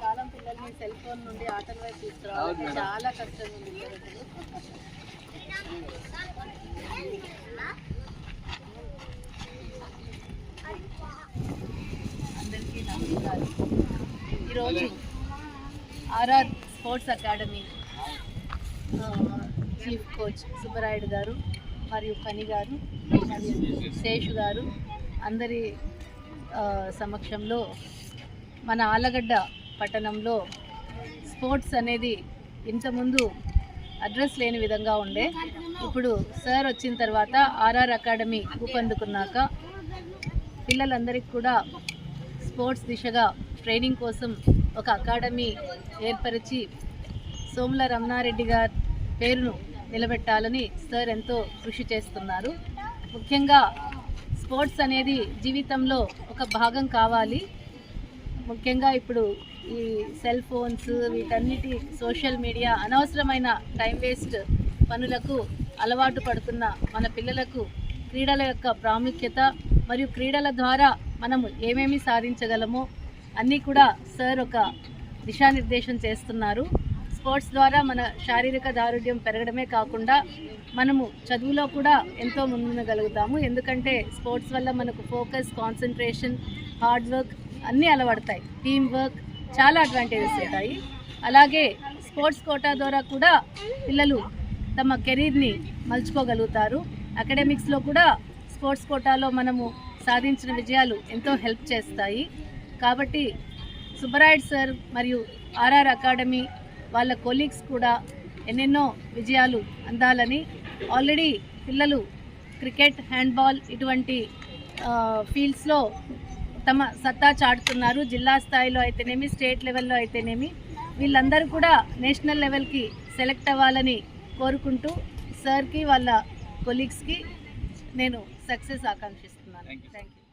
కాలం పిల్లల్ని cell phone నుండి ఆటల వైపు. చాలా ఉంది. అందరికీ నమస్కారం ఈరోజు R R sports academy chief coach Subbarayudu గారు మరియు కని గారు శేషు గారు అందరి సమక్షంలో మన ఆలగడ్డ పట్టణంలో స్పోర్ట్స్ అనేది ఇంతకుముందు అడ్రస్ లేని విధంగా ఉండే. ఇప్పుడు సార్ వచ్చిన తర్వాత ఆర్ఆర్ అకాడమీ ఊపందుకున్నాక పిల్లలందరికీ కూడా స్పోర్ట్స్ దిశగా ట్రైనింగ్ కోసం ఒక అకాడమీ ఏర్పరిచి సోముల రమణారెడ్డి గారి పేరును నిలబెట్టాలని సార్ ఎంతో కృషి చేస్తున్నారు. ముఖ్యంగా స్పోర్ట్స్ అనేది జీవితంలో ఒక భాగం కావాలి. ముఖ్యంగా ఇప్పుడు ఈ సెల్ ఫోన్స్ వీటన్నిటి సోషల్ మీడియా అనవసరమైన టైం వేస్ట్ పనులకు అలవాటు పడుతున్న మన పిల్లలకు క్రీడల యొక్క ప్రాముఖ్యత మరియు క్రీడల ద్వారా మనము ఏమేమి సాధించగలమో అన్నీ కూడా సార్ ఒక దిశానిర్దేశం చేస్తున్నారు. స్పోర్ట్స్ ద్వారా మన శారీరక దారుఢ్యం పెరగడమే కాకుండా మనము చదువులో కూడా ఎంతో ముందుగలుగుతాము ఎందుకంటే స్పోర్ట్స్ వల్ల మనకు ఫోకస్ కాన్సన్ట్రేషన్ హార్డ్ వర్క్ అన్నీ అలవడతాయి. టీమ్ వర్క్ చాలా అడ్వాంటేజెస్ ఉంటాయి. అలాగే స్పోర్ట్స్ కోటా ద్వారా కూడా పిల్లలు తమ కెరీర్ని మలుచుకోగలుగుతారు. అకాడమిక్స్లో కూడా స్పోర్ట్స్ కోటాలో మనము సాధించిన విజయాలు ఎంతో హెల్ప్ చేస్తాయి. కాబట్టి సుబ్బరాయుడు సార్ మరియు ఆర్ఆర్ అకాడమీ వాళ్ళ కొలీగ్స్ కూడా ఎన్నెన్నో విజయాలు అందాలని ఆల్రెడీ పిల్లలు క్రికెట్ హ్యాండ్బాల్ ఇటువంటి ఫీల్డ్స్లో తమ సత్తా చాటుతున్నారు. జిల్లా స్థాయిలో అయితేనేమి స్టేట్ లెవెల్లో అయితేనేమి వీళ్ళందరూ కూడా నేషనల్ లెవెల్కి సెలెక్ట్ అవ్వాలని కోరుకుంటూ సార్కి వాళ్ళ కొలీగ్స్కి నేను సక్సెస్ ఆకాంక్షిస్తున్నాను. Thank you